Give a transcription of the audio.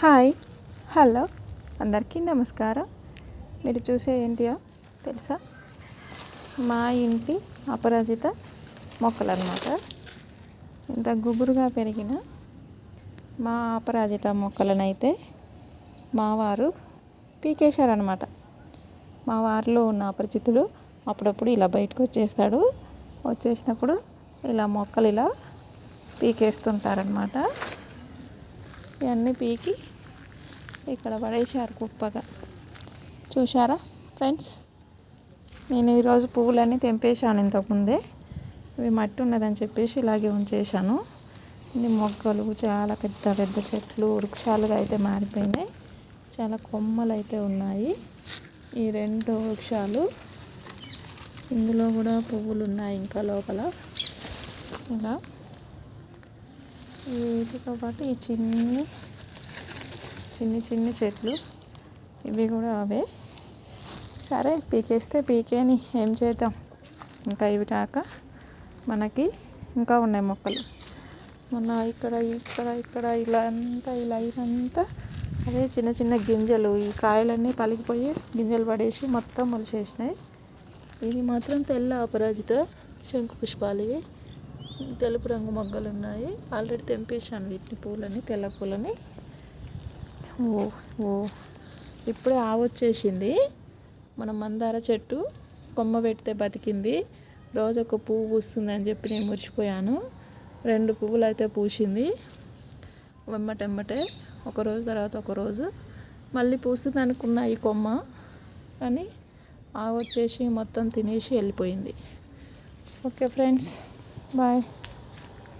Hi hello అందరికీ నమస్కారం. మీరు చూసే ఏంటియో తెలుసా? మా ఇంటి అపరాజిత మొక్కలు అనమాట ఇంత గుబురుగా పెరిగిన మా అపరాజిత మొక్కలనైతే మా వారు పీకేశారనమాట మా వారిలో ఉన్న అపరిచితుడు అప్పుడప్పుడు ఇలా బయటకు వచ్చేస్తాడు. వచ్చేసినప్పుడు ఇలా మొక్కలు ఇలా పీకేస్తుంటారనమాట ఇవన్నీ పీకి ఇక్కడ పడేశారు కుప్పగా. చూశారా ఫ్రెండ్స్? నేను ఈరోజు పువ్వులన్నీ తెంపేశాను ఇంతకుముందే. ఇవి మట్టి ఉన్నదని చెప్పేసి ఇలాగే ఉంచేశాను. ఇన్ని మొక్కలు చాలా పెద్ద పెద్ద చెట్లు వృక్షాలుగా అయితే మారిపోయినాయి. చాలా కొమ్మలు అయితే ఉన్నాయి. ఈ రెండు వృక్షాలు ఇందులో కూడా పువ్వులు ఉన్నాయి ఇంకా లోపల. ఇలా వీటితో పాటు ఈ చిన్ని చిన్ని చిన్ని చెట్లు ఇవి కూడా అవే. సరే పీకేస్తే పీకేని ఏం చేద్దాం? ఇంకా ఇవి కాక మనకి ఇంకా ఉన్నాయి మొక్కలు. మొన్న ఇక్కడ ఇక్కడ ఇక్కడ ఇలా అంతా ఇలా ఇదంతా అదే చిన్న చిన్న గింజలు ఈ కాయలన్నీ పలికిపోయి గింజలు పడేసి మొత్తం మొలిచేసినాయి. ఇది మాత్రం తెల్ల అపరాజిత శంకు పుష్పాలు ఇవి. తెలుపు రంగు మొగ్గలు ఉన్నాయి. ఆల్రెడీ తెంపేశాను వీటిని పూలని తెల్ల పూలని. ఓ ఓ. ఇప్పుడే ఆవొచ్చేసింది మన మందార చెట్టు కొమ్మ పెడితే బతికింది. రోజు ఒక పువ్వు పూస్తుంది అని చెప్పి నేను మర్చిపోయాను రెండు పువ్వులు అయితే పూసింది. వెమ్మటెమ్మటే ఒక రోజు తర్వాత ఒక రోజు మళ్ళీ పూస్తుంది అనుకున్న ఈ కొమ్మ. కానీ ఆవొచ్చేసి వచ్చేసి మొత్తం తినేసి వెళ్ళిపోయింది. Okay friends. Bye.